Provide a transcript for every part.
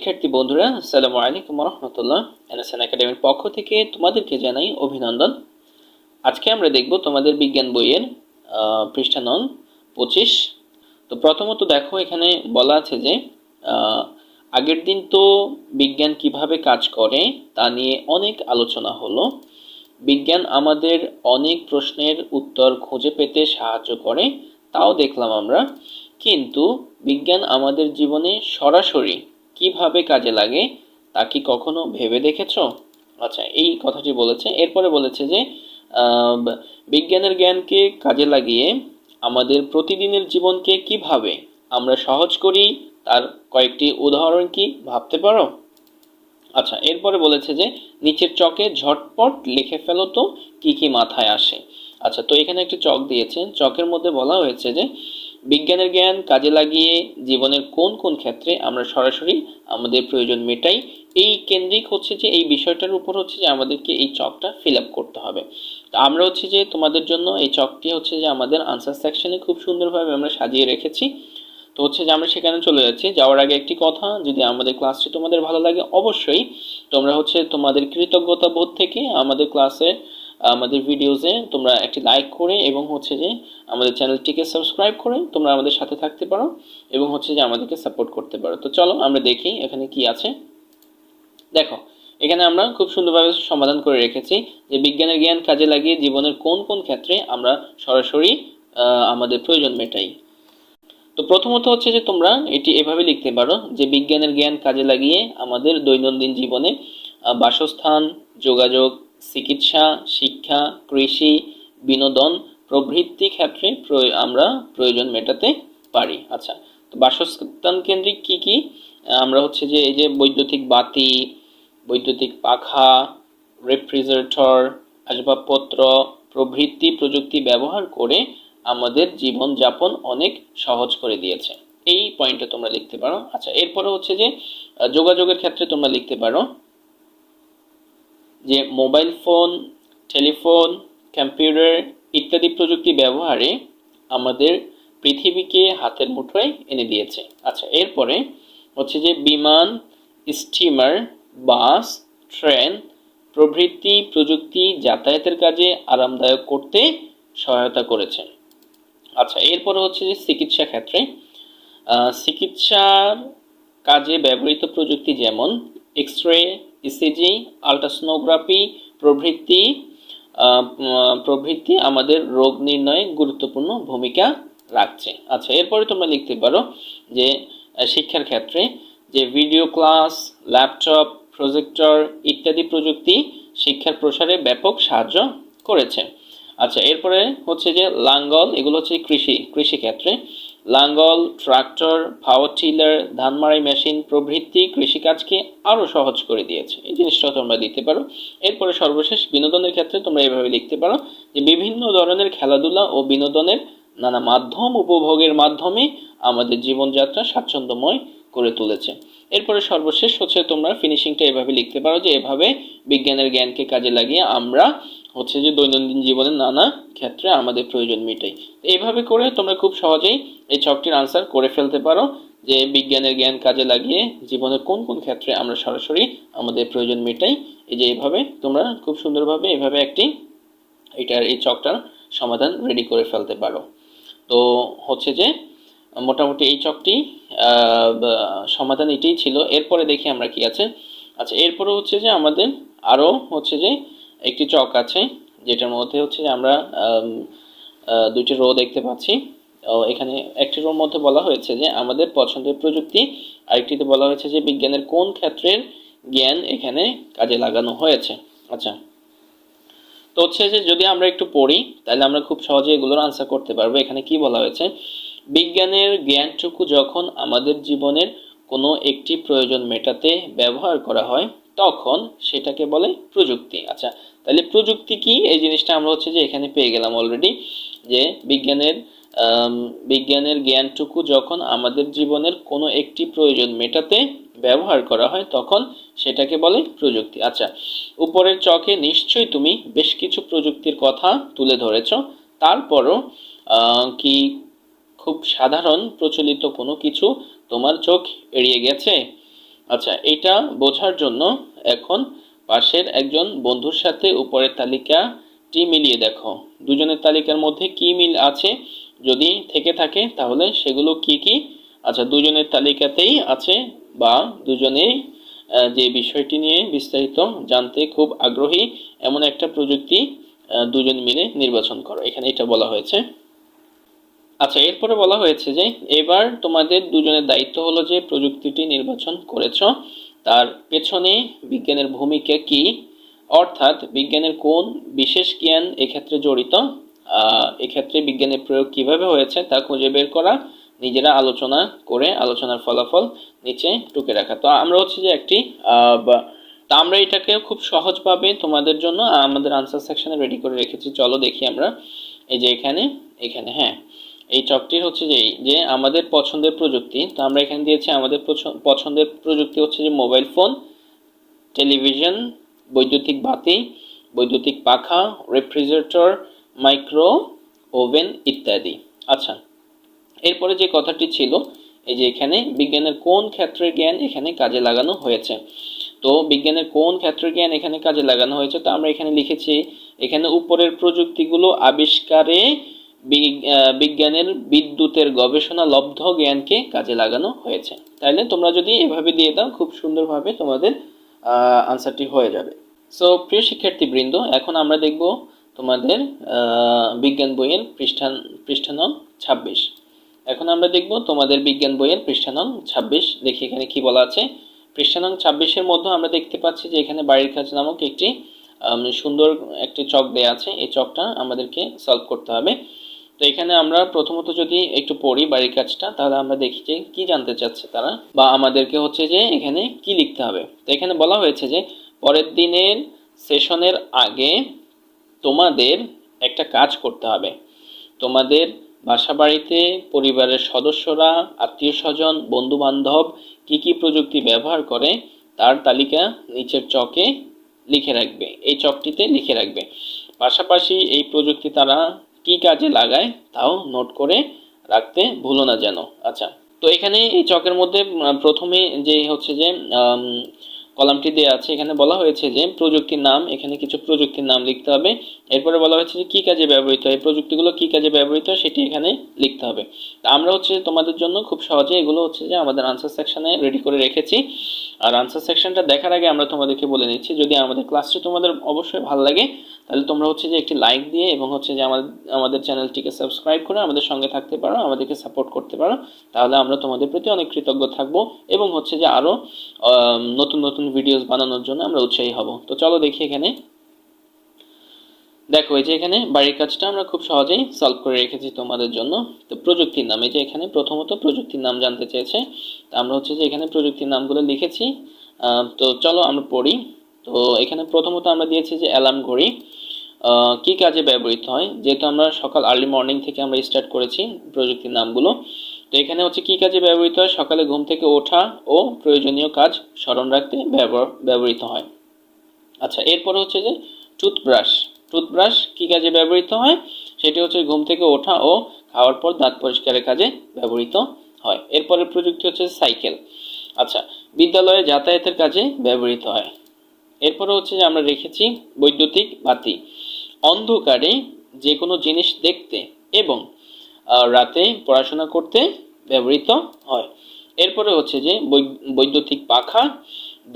শিক্ষার্থী বন্ধুরা, আসসালামু আলাইকুম রহমতুল্লাহ এনএসএন একাডেমির পক্ষ থেকে তোমাদেরকে জানাই অভিনন্দন। আজকে আমরা দেখব তোমাদের বিজ্ঞান বইয়ের পৃষ্ঠা নং পঁচিশ। তো প্রথমত দেখো, এখানে বলা আছে যে আগের দিন তো বিজ্ঞান কীভাবে কাজ করে তা নিয়ে অনেক আলোচনা হলো। বিজ্ঞান আমাদের অনেক প্রশ্নের উত্তর খুঁজে পেতে সাহায্য করে, তাও দেখলাম আমরা। কিন্তু বিজ্ঞান আমাদের জীবনে সরাসরি কীভাবে কাজে লাগে, তা কি কখনো ভেবে দেখেছ? আচ্ছা এই কথাটি বলেছে। এরপরে বলেছে যে বিজ্ঞানের জ্ঞানকে কাজে লাগিয়ে আমাদের প্রতিদিনের জীবনকে কীভাবে আমরা সহজ করি, তার কয়েকটি উদাহরণ কি ভাবতে পারো? আচ্ছা এরপরে বলেছে যে, নিচের চকে ঝটপট লিখে ফেলো তো, কি কি মাথায় আসে। আচ্ছা তো এখানে একটি চক দিয়েছে। চকের মধ্যে বলা হয়েছে যে বিজ্ঞানের জ্ঞান কাজে লাগিয়ে জীবনের কোন কোন ক্ষেত্রে আমরা সরাসরি আমাদের প্রয়োজন মেটাই, এই কেন্দ্রিক হচ্ছে যে, এই বিষয়টার উপর হচ্ছে যে, আমাদেরকে এই চকটা ফিল আপ করতে হবে। তো আমরা হচ্ছে যে, তোমাদের জন্য এই চকটি হচ্ছে যে, আমাদের আনসার সেকশনে খুব সুন্দরভাবে আমরা সাজিয়ে রেখেছি। তো হচ্ছে যে, আমরা সেখানে চলে যাচ্ছি। যাওয়ার আগে একটি কথা, যদি আমাদের ক্লাসটি তোমাদের ভালো লাগে অবশ্যই তোমরা হচ্ছে তোমাদের কৃতজ্ঞতা বোধ থেকে আমাদের ক্লাসে আমাদের ভিডিওসে তোমরা একটি লাইক করে এবং হচ্ছে যে আমাদের চ্যানেলটিকে সাবস্ক্রাইব করে তোমরা আমাদের সাথে থাকতে পারো এবং হচ্ছে যে আমাদেরকে সাপোর্ট করতে পারো। তো চলো আমরা দেখি এখানে কি আছে। দেখো, এখানে আমরা খুব সুন্দরভাবে সমাধান করে রেখেছি যে বিজ্ঞানের জ্ঞান কাজে লাগিয়ে জীবনের কোন কোন ক্ষেত্রে আমরা সরাসরি আমাদের প্রয়োজন মেটাই। তো প্রথমত হচ্ছে যে তোমরা এটি এভাবে লিখতে পারো যে বিজ্ঞানের জ্ঞান কাজে লাগিয়ে আমাদের দৈনন্দিন জীবনে বাসস্থান, যোগাযোগ চিকিৎসা, শিক্ষা, কৃষি, বিনোদন প্রভৃতি ক্ষেত্রে আমরা প্রয়োজন মেটাতে পারি। আচ্ছা তো বাসস্থান কেন্দ্রিক কি কি? আমরা হচ্ছে যে এই যে বৈদ্যুতিক বাতি, বৈদ্যুতিক পাখা, রেফ্রিজারেটর, আসবাবপত্র প্রভৃতি প্রযুক্তি ব্যবহার করে আমাদের জীবনযাপন অনেক সহজ করে দিয়েছে। এই পয়েন্টটা তোমরা লিখতে পারো। আচ্ছা এরপরে হচ্ছে যে যোগাযোগের ক্ষেত্রে তোমরা লিখতে পারো যে মোবাইল ফোন, টেলিফোন, কম্পিউটার ইত্যাদি প্রযুক্তি ব্যবহারে আমাদের পৃথিবীকে হাতের মুঠোয় এনে দিয়েছে। আচ্ছা এরপরে হচ্ছে যে বিমান, স্টিমার, বাস, ট্রেন প্রভৃতি প্রযুক্তি যাতায়াতের কাজে আরামদায়ক করতে সহায়তা করেছে। আচ্ছা এরপরে হচ্ছে যে চিকিৎসা ক্ষেত্রে চিকিৎসার কাজে ব্যবহৃত প্রযুক্তি যেমন এক্স রে ইসিজি আলট্রাসোনোগ্রাফি প্রভৃতি প্রভৃতি আমাদের রোগ নির্ণয়ে গুরুত্বপূর্ণ ভূমিকা রাখছে। আচ্ছা এরপরে তোমরা লিখতে পারো যে শিক্ষার ক্ষেত্রে যে ভিডিও ক্লাস, ল্যাপটপ, প্রজেক্টর ইত্যাদি প্রযুক্তি শিক্ষার প্রসারে ব্যাপক সাহায্য করেছে। আচ্ছা এরপরে হচ্ছে যে লাঙ্গল, এগুলো হচ্ছে কৃষি কৃষি ক্ষেত্রে লাঙ্গল, ট্রাক্টর পাওয়ার টিলার ধান মারাই মেশিন প্রভৃতি কৃষিকাজকে আরও সহজ করে দিয়েছে। এই জিনিসটা তোমরা দিতে পারো। এরপরে সর্বশেষ বিনোদনের ক্ষেত্রে তোমরা এভাবে লিখতে পারো যে বিভিন্ন ধরনের খেলাধুলা ও বিনোদনের নানা মাধ্যম উপভোগের মাধ্যমে আমাদের জীবনযাত্রা স্বাচ্ছন্দ্যময় করে তুলেছে। এরপরে সর্বশেষ হচ্ছে তোমরা ফিনিশিংটা এভাবে লিখতে পারো যে এভাবে বিজ্ঞানের জ্ঞানকে কাজে লাগিয়ে আমরা হচ্ছে যে দৈনন্দিন জীবনের নানা ক্ষেত্রে আমাদের প্রয়োজন মেটাই। তো এইভাবে করে তোমরা খুব সহজেই এই ছকটির আনসার করে ফেলতে পারো যে বিজ্ঞানের জ্ঞান কাজে লাগিয়ে জীবনের কোন কোন ক্ষেত্রে আমরা সরাসরি আমাদের প্রয়োজন মেটাই। এই যে এভাবে তোমরা খুব সুন্দরভাবে এভাবে একটি এটার এই চকটার সমাধান রেডি করে ফেলতে পারো। তো হচ্ছে যে মোটামুটি এই চকটি সমাধান এটাই ছিল। এরপরে দেখি আমরা কি আছে। আচ্ছা এরপরে হচ্ছে যে আমাদের আরও হচ্ছে যে একটি চক আছে, যেটার মধ্যে হচ্ছে যে আমরা দুইটি রো দেখতে পাচ্ছি। এখানে একটি রোর মধ্যে বলা হয়েছে যে আমাদের পছন্দের প্রযুক্তি, আরেকটিতে বলা হয়েছে যে বিজ্ঞানের কোন ক্ষেত্রের জ্ঞান এখানে কাজে লাগানো হয়েছে। আচ্ছা তো হচ্ছে যে যদি আমরা একটু পড়ি, তাহলে আমরা খুব সহজে এগুলোর আনসার করতে পারব। এখানে কি বলা হয়েছে? বিজ্ঞানের জ্ঞানটুকু যখন আমাদের জীবনের কোনো একটি প্রয়োজন মেটাতে ব্যবহার করা হয়, তখন সেটাকে বলে প্রযুক্তি। আচ্ছা তাহলে প্রযুক্তি কি? এই জিনিসটা আমরা হচ্ছে যে এখানে পেয়ে গেলাম অলরেডি যে বিজ্ঞানের বিজ্ঞানের জ্ঞানটুকু যখন আমাদের জীবনের কোনো একটি প্রয়োজন মেটাতে ব্যবহার করা হয়, তখন সেটাকে বলে প্রযুক্তি। আচ্ছা উপরের চকে নিশ্চয়ই তুমি বেশ কিছু প্রযুক্তির কথা তুলে ধরেছ। তারপরও কি খুব সাধারণ, প্রচলিত কোনো কিছু তোমার চোখ এড়িয়ে গেছে? আচ্ছা এটা বোঝার জন্য এখন পাশের একজন বন্ধুর সাথে উপরের তালিকাটি মিলিয়ে দেখো। দুজনের তালিকার মধ্যে কি মিল আছে? যদি থেকে থাকে, তাহলে সেগুলো কি কি? আচ্ছা দুজনের তালিকাতেই আছে বা দুজনেই যে বিষয়টি নিয়ে বিস্তারিত জানতে খুব আগ্রহী, এমন একটা প্রযুক্তি দুজন মিলে নির্বাচন করো। এখানে এটা বলা হয়েছে। আচ্ছা এরপরে বলা হয়েছে যে এবার তোমাদের দুজনের দায়িত্ব হলো যে প্রযুক্তিটি নির্বাচন করেছ, তার পেছনে বিজ্ঞানের ভূমিকা কি? অর্থাৎ বিজ্ঞানের কোন বিশেষ জ্ঞান এক্ষেত্রে জড়িত? এক্ষেত্রে বিজ্ঞানের প্রয়োগ কীভাবে হয়েছে তা খুঁজে বের করা, নিজেরা আলোচনা করে আলোচনার ফলাফল নিচে টুকে রাখা। তো আমরা হচ্ছে যে একটি তা আমরা এটাকে খুব সহজভাবে তোমাদের জন্য আমাদের আনসার সেকশনে রেডি করে রেখেছি। চলো দেখি আমরা। এই যে এখানে এখানে হ্যাঁ। এই চকটির হচ্ছে যে যে আমাদের পছন্দের প্রযুক্তি, তো আমরা এখানে দিয়েছি আমাদের পছন্দের প্রযুক্তি হচ্ছে যে মোবাইল ফোন, টেলিভিশন, বৈদ্যুতিক বাতি, বৈদ্যুতিক পাখা, রেফ্রিজারেটর, মাইক্রো, ওভেন ইত্যাদি। আচ্ছা এরপরে যে কথাটি ছিল, এই যে এখানে বিজ্ঞানের কোন ক্ষেত্রের জ্ঞান এখানে কাজে লাগানো হয়েছে? তো বিজ্ঞানের কোন ক্ষেত্রের জ্ঞান এখানে কাজে লাগানো হয়েছে? তো আমরা এখানে লিখেছি, এখানে উপরের প্রযুক্তিগুলো আবিষ্কারে বিজ্ঞানের বিদ্যুতের গবেষণা লব্ধ জ্ঞানকে কাজে লাগানো হয়েছে। তাইলে তোমরা যদি এভাবে দিয়ে দাও, খুব সুন্দরভাবে তোমাদের আনসারটি হয়ে যাবে। সো প্রিয় শিক্ষার্থীবৃন্দ, এখন আমরা দেখব তোমাদের বিজ্ঞান বইয়ের পৃষ্ঠান, পৃষ্ঠা নং ছাব্বিশ। এখন আমরা দেখব তোমাদের বিজ্ঞান বইয়ের পৃষ্ঠা নং ছাব্বিশ। দেখি এখানে কি বলা আছে। পৃষ্ঠা নং ছাব্বিশের মধ্যে আমরা দেখতে পাচ্ছি যে এখানে বাড়ির কাজ নামক একটি সুন্দর একটি চক দেয়া আছে। এই চকটা আমাদেরকে সলভ করতে হবে। তো এখানে আমরা প্রথমত যদি একটু পড়ি বাড়ির কাজটা, তাহলে আমরা দেখি যে কি জানতে চাচ্ছে তারা বা আমাদেরকে হচ্ছে যে এখানে কি লিখতে হবে। তো এখানে বলা হয়েছে যে পরের দিনের সেশনের আগে তোমাদের একটা কাজ করতে হবে। তোমাদের বাসা বাড়িতে পরিবারের সদস্যরা, আত্মীয় স্বজন বন্ধু বান্ধব কি কি প্রযুক্তি ব্যবহার করে তার তালিকা নিচের চকে লিখে রাখবে। এই চকটিতে লিখে রাখবে। পাশাপাশি এই প্রযুক্তি তারা কি কাজে লাগায় তাও নোট করে রাখতে ভুলো না যেন। আচ্ছা তো এখানে এই চকের মধ্যে প্রথমে যে হচ্ছে যে কলামটি দেওয়া আছে, এখানে বলা হয়েছে যে প্রযুক্তির নাম, এখানে কিছু প্রযুক্তির নাম লিখতে হবে। এরপরে বলা হয়েছে যে কী কাজে ব্যবহৃত হয় প্রযুক্তিগুলো কী কাজে ব্যবহৃত হয় সেটি এখানে লিখতে হবে। আমরা হচ্ছে তোমাদের জন্য খুব সহজে এগুলো হচ্ছে যে আমাদের আনসার সেকশনে রেডি করে রেখেছি। আর আনসার সেকশনটা দেখার আগে আমরা তোমাদেরকে বলে নিচ্ছি, যদি আমাদের ক্লাসটি তোমাদের অবশ্যই ভালো লাগে তাহলে তোমরা হচ্ছে যে একটি লাইক দিয়ে এবং হচ্ছে যে আমাদের আমাদের চ্যানেলটিকে সাবস্ক্রাইব করে আমাদের সঙ্গে থাকতে পারো, আমাদেরকে সাপোর্ট করতে পারো, তাহলে আমরা তোমাদের প্রতি অনেক কৃতজ্ঞ থাকব এবং হচ্ছে যে আরও নতুন নতুন ভিডিওস বানানোর জন্য আমরা উৎসাহী হব। তো চলো দেখি এখানে। দেখো, এই যে এখানে বাড়ির কাজটা আমরা খুব সহজেই সলভ করে রেখেছি তোমাদের জন্য। তো প্রযুক্তির নাম, এই যে এখানে প্রথমত প্রযুক্তির নাম জানতে চেয়েছে। তো আমরা হচ্ছে যে এখানে প্রযুক্তির নামগুলো লিখেছি। তো চলো আমরা পড়ি। তো এখানে প্রথমত আমরা দিয়েছি যে অ্যালার্ম ঘড়ি। কি কাজে ব্যবহৃত হয়? যেহেতু আমরা সকাল আর্লি মর্নিং থেকে আমরা স্টার্ট করেছি প্রযুক্তির নামগুলো, তো এখানে হচ্ছে কি কাজে ব্যবহৃত হয়? সকালে ঘুম থেকে ওঠা ও প্রয়োজনীয় কাজ স্মরণ রাখতে ব্যবহৃত হয়। আচ্ছা এরপরে হচ্ছে যে টুথব্রাশ টুথব্রাশ কি কাজে ব্যবহৃত হয়? সেটি হচ্ছে ঘুম থেকে ওঠা ও খাওয়ার পর দাঁত পরিষ্কারের কাজে ব্যবহৃত হয়। এরপরের প্রযুক্তি হচ্ছে সাইকেল আচ্ছা বিদ্যালয়ে যাতায়াতের কাজে ব্যবহৃত হয়। এরপরে হচ্ছে যে আমরা রেখেছি বৈদ্যুতিক বাতি। অন্ধকারে যে কোনো জিনিস দেখতে এবং রাতে পড়াশোনা করতে ব্যবহৃত হয়। এরপরে হচ্ছে যে বৈদ্যুতিক পাখা,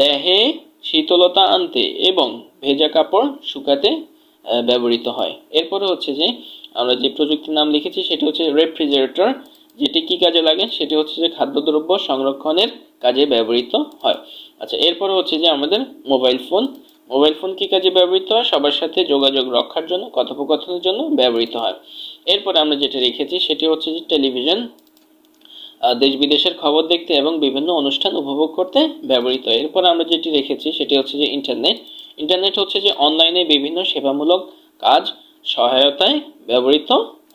দেহে শীতলতা আনতে এবং ভেজা কাপড় শুকাতে ব্যবহৃত হয়। এরপরে হচ্ছে যে, আমরা যে প্রযুক্তির নাম লিখেছি সেটি হচ্ছে রেফ্রিজারেটর, যেটি কি কাজে লাগে? সেটি হচ্ছে যে খাদ্যদ্রব্য সংরক্ষণের কাজে ব্যবহৃত হয়। আচ্ছা এরপরে হচ্ছে যে আমাদের মোবাইল ফোন মোবাইল ফোন কি কাজে ব্যবহৃত হয়? সবার সাথে যোগাযোগ রক্ষার জন্য, কথোপকথনের জন্য ব্যবহৃত হয়। এরপরে আমরা যেটা রেখেছি, সেটি হচ্ছে যে টেলিভিশন দেশ বিদেশের খবর দেখতে এবং বিভিন্ন অনুষ্ঠান উপভোগ করতে ব্যবহৃত হয়। এরপর আমরা যেটি রেখেছি, সেটি হচ্ছে যে ইন্টারনেট। ইন্টারনেট হচ্ছে যে অনলাইনে বিভিন্ন সেবামূলক কাজ সহায়তায় ব্যবহৃত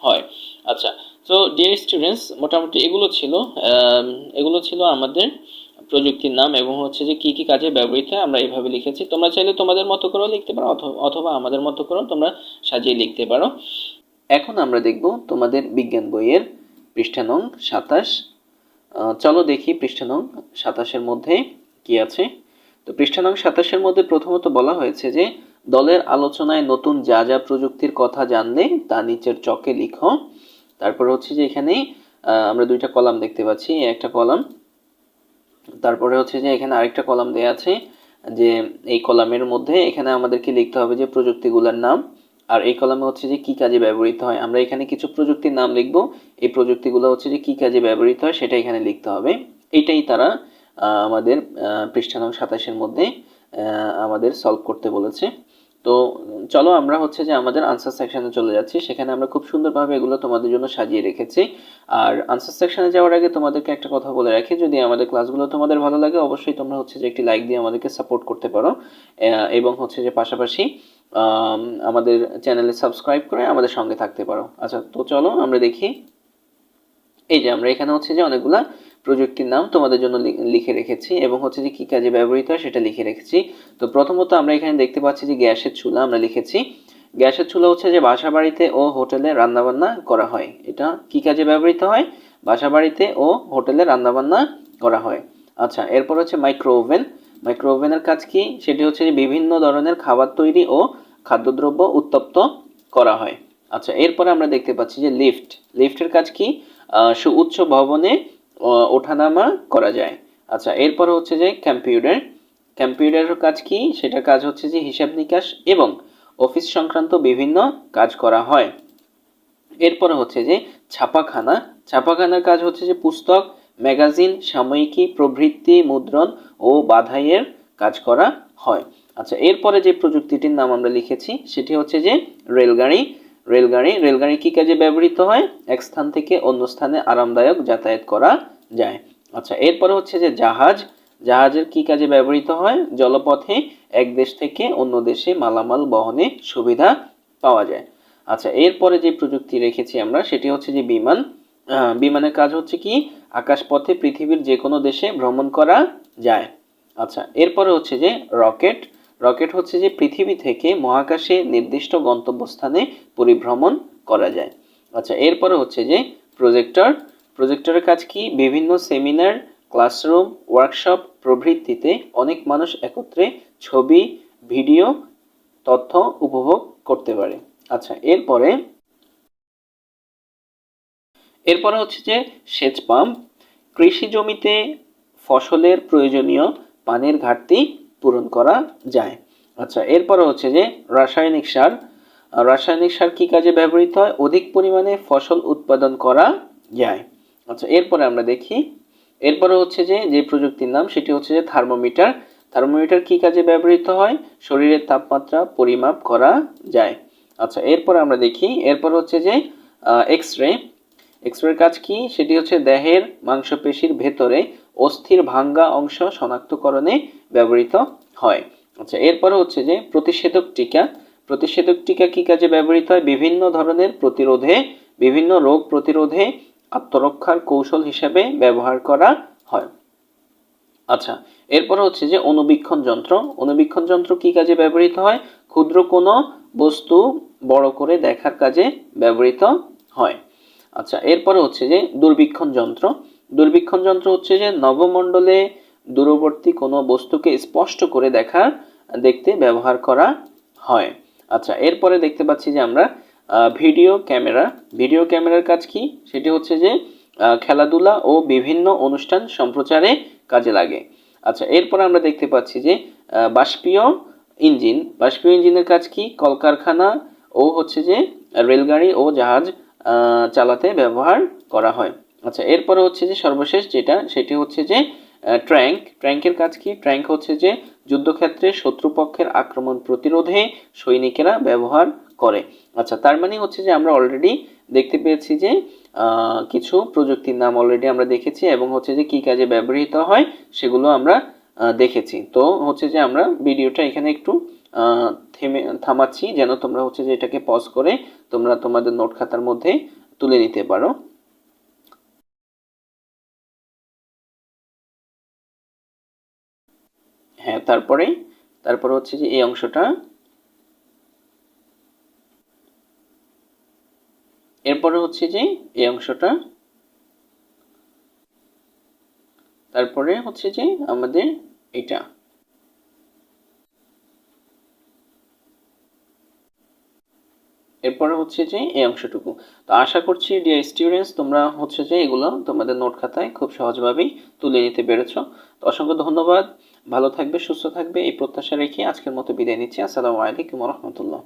হয়। আচ্ছা তো ডিয়ার স্টুডেন্টস মোটামুটি এগুলো ছিল এগুলো ছিল আমাদের প্রযুক্তির নাম এবং হচ্ছে যে কি কি কাজে ব্যবহৃত হয় আমরা এইভাবে লিখেছি। তোমরা চাইলে তোমাদের মতো করেও লিখতে পারো অথ- অথবা আমাদের মতো করেও তোমরা সাজিয়ে লিখতে পারো। এখন আমরা দেখব তোমাদের বিজ্ঞান বইয়ের পৃষ্ঠা সাতাশ। চলো দেখি পৃষ্ঠা সাতাশের মধ্যে কি আছে। তো পৃষ্ঠা নং সাতাশের মধ্যে প্রথমত বলা হয়েছে যে, দলের আলোচনায় নতুন যা যা প্রযুক্তির কথা জানলে তা নিচের চকে লিখো। তারপর হচ্ছে যে এখানে আমরা দুইটা কলাম দেখতে পাচ্ছি। একটা কলাম তারপরে হচ্ছে যে এখানে আরেকটা কলাম দেওয়া আছে যে এই কলামের মধ্যে এখানে আমাদেরকে লিখতে হবে যে প্রযুক্তিগুলোর নাম। আর এই কলামে হচ্ছে যে কি কাজে ব্যবহৃত হয়। আমরা এখানে কিছু প্রযুক্তির নাম লিখব। এই প্রযুক্তিগুলো হচ্ছে যে কি কাজে ব্যবহৃত হয় সেটা এখানে লিখতে হবে। এটাই তারা আমাদের পৃষ্ঠা নং সাতাশের মধ্যে আমাদের সলভ করতে বলেছে। তো চলো আমরা হচ্ছে যে আমাদের আনসার সেকশনে চলে যাচ্ছি। সেখানে আমরা খুব সুন্দরভাবে এগুলো তোমাদের জন্য সাজিয়ে রেখেছি। আর আনসার সেকশনে যাওয়ার আগে তোমাদেরকে একটা কথা বলে রাখি যদি আমাদের ক্লাসগুলো তোমাদের ভালো লাগে অবশ্যই তোমরা হচ্ছে যে একটি লাইক দিয়ে আমাদেরকে সাপোর্ট করতে পারো। এবং হচ্ছে যে পাশাপাশি আম, আমাদের চ্যানেলে সাবস্ক্রাইব করে আমাদের সঙ্গে থাকতে পারো। আচ্ছা তো চলো আমরা দেখি। এই যে আমরা এখানে হচ্ছে যে অনেকগুলা প্রযুক্তির নাম তোমাদের জন্য লিখে রেখেছি এবং হচ্ছে যে কী কাজে ব্যবহৃত হয় সেটা লিখে রেখেছি। তো প্রথমত আমরা এখানে দেখতে পাচ্ছি যে গ্যাসের চুলা আমরা লিখেছি। গ্যাসের চুলা হচ্ছে যে বাসা বাড়িতে ও হোটেলে রান্নাবান্না করা হয়। এটা কি কাজে ব্যবহৃত হয়? বাসা বাড়িতে ও হোটেলে রান্নাবান্না করা হয়। আচ্ছা এরপর হচ্ছে মাইক্রো ওভেন মাইক্রো ওভেনের কাজ কি? সেটি হচ্ছে যে বিভিন্ন ধরনের খাবার তৈরি ও খাদ্যদ্রব্য উত্তপ্ত করা হয়। আচ্ছা এরপরে আমরা দেখতে পাচ্ছি যে লিফট। লিফটের কাজ কি? আহ, সুউচ্চ ভবনে ওঠানামা করা যায়। আচ্ছা এরপরে হচ্ছে যে কম্পিউটার কম্পিউটারের কাজ কি? সেটা কাজ হচ্ছে যে হিসাব নিকাশ এবং অফিস সংক্রান্ত বিভিন্ন কাজ করা হয়। এরপরে হচ্ছে যে ছাপাখানা। ছাপাখানার কাজ হচ্ছে যে পুস্তক ম্যাগাজিন সাময়িকী, প্রভৃতি, মুদ্রণ ও বাধাইয়ের কাজ করা হয়। আচ্ছা এরপরে যে প্রযুক্তিটির নাম আমরা লিখেছি, সেটি হচ্ছে যে রেলগাড়ি। রেলগাড়ি রেলগাড়ি কি কাজে ব্যবহৃত হয়? এক স্থান থেকে অন্য স্থানে আরামদায়ক যাতায়াত করা যায়। আচ্ছা এরপরে হচ্ছে যে জাহাজ। জাহাজের কি কাজে ব্যবহৃত হয়? জলপথে এক দেশ থেকে অন্য দেশে মালামাল বহনে সুবিধা পাওয়া যায়। আচ্ছা এরপরে যে প্রযুক্তি রেখেছি আমরা, সেটি হচ্ছে যে বিমান। বিমানের কাজ হচ্ছে কি? আকাশপথে পৃথিবীর যে কোনো দেশে ভ্রমণ করা যায়। আচ্ছা এরপরে হচ্ছে যে রকেট। রকেট হচ্ছে যে পৃথিবী থেকে মহাকাশে নির্দিষ্ট গন্তব্যস্থানে পরিভ্রমণ করা যায়। আচ্ছা এরপরে হচ্ছে যে প্রজেক্টর। প্রজেক্টরের কাজ কি? বিভিন্ন সেমিনার, ক্লাসরুম, ওয়ার্কশপ প্রভৃতিতে অনেক মানুষ একত্রে ছবি, ভিডিও, তথ্য উপভোগ করতে পারে। আচ্ছা এরপরে এরপরে হচ্ছে যে সেচ পাম্প। কৃষি জমিতে ফসলের প্রয়োজনীয় পানির ঘাটতি পূরণ করা যায়। আচ্ছা এরপরে হচ্ছে যে রাসায়নিক সার। রাসায়নিক সার কি কাজে ব্যবহৃত হয়? অধিক পরিমাণে ফসল উৎপাদন করা যায়। আচ্ছা এরপরে আমরা দেখি। এরপরে হচ্ছে যে যে প্রযুক্তির নাম, সেটি হচ্ছে যে থার্মোমিটার। থার্মোমিটার কি কাজে ব্যবহৃত হয়? শরীরের তাপমাত্রা পরিমাপ করা যায়। আচ্ছা এরপর আমরা দেখি। এরপর হচ্ছে যে এক্স রে এক্স রের কাজ কি? সেটি হচ্ছে দেহের মাংসপেশির ভেতরে অস্থির ভাঙ্গা অংশ শনাক্তকরণে ব্যবহৃত হয়। আচ্ছা এরপরে হচ্ছে যে প্রতিষেধক টিকা। প্রতিষেধক টিকা কি কাজে ব্যবহৃত হয়? বিভিন্ন ধরনের প্রতিরোধে, বিভিন্ন রোগ প্রতিরোধে আত্মরক্ষার কৌশল হিসেবে ব্যবহার করা হয়। আচ্ছা এরপরে হচ্ছে যে অনুবীক্ষণ যন্ত্র। অনুবীক্ষণ যন্ত্র কি কাজে ব্যবহৃত হয়? ক্ষুদ্র কোনো বস্তু বড় করে দেখার কাজে ব্যবহৃত হয়। আচ্ছা এরপরে হচ্ছে যে দূরবীক্ষণ যন্ত্র। দূরবীক্ষণ যন্ত্র হচ্ছে যে নবমণ্ডলে দূরবর্তী কোনো বস্তুকে স্পষ্ট করে দেখা, দেখতে ব্যবহার করা হয়। আচ্ছা এরপরে দেখতে পাচ্ছি যে আমরা ভিডিও ক্যামেরা। ভিডিও ক্যামেরার কাজ কি? সেটি হচ্ছে যে খেলাধুলা ও বিভিন্ন অনুষ্ঠান সম্প্রচারে কাজে লাগে। আচ্ছা এরপর আমরা দেখতে পাচ্ছি যে বাষ্পীয় ইঞ্জিন। বাষ্পীয় ইঞ্জিনের কাজ কি? কলকারখানা ও হচ্ছে যে, রেলগাড়ি ও জাহাজ চালাতে ব্যবহার করা হয়। আচ্ছা এরপরে হচ্ছে যে সর্বশেষ যেটা, সেটি হচ্ছে যে ট্র্যাঙ্ক। ট্র্যাঙ্কের কাজ কি? ট্র্যাঙ্ক হচ্ছে যে, যুদ্ধক্ষেত্রে শত্রুপক্ষের আক্রমণ প্রতিরোধে সৈনিকেরা ব্যবহার করে। আচ্ছা তার মানে হচ্ছে যে আমরা অলরেডি দেখতে পেয়েছি যে কিছু প্রযুক্তির নাম অলরেডি আমরা দেখেছি এবং হচ্ছে যে কি কাজে ব্যবহৃত হয় সেগুলো আমরা দেখেছি। তো হচ্ছে যে আমরা ভিডিওটা এখানে একটু থেমে, থামাচ্ছি যেন তোমরা হচ্ছে যে এটাকে পজ করে তোমরা তোমাদের নোট খাতার মধ্যে তুলে নিতে পারো। হ্যাঁ তারপরে তারপরে হচ্ছে যে এই অংশটা। এরপরে হচ্ছে যে এই অংশটা। তারপরে হচ্ছে যে আমাদের এটা। এরপরে হচ্ছে যে এই অংশটুকু। তো আশা করছি ডিয়ার স্টুডেন্টস তোমরা হচ্ছে যে এগুলো তোমাদের নোট খাতায় খুব সহজভাবেই তুলে নিতে পেরেছ। তো অসংখ্য ধন্যবাদ। ভালো থাকবে সুস্থ থাকবে এই প্রত্যাশা রেখে আজকের মতো বিদায় নিচ্ছি। আসসালামু আলাইকুম রহমতুল্লাহ।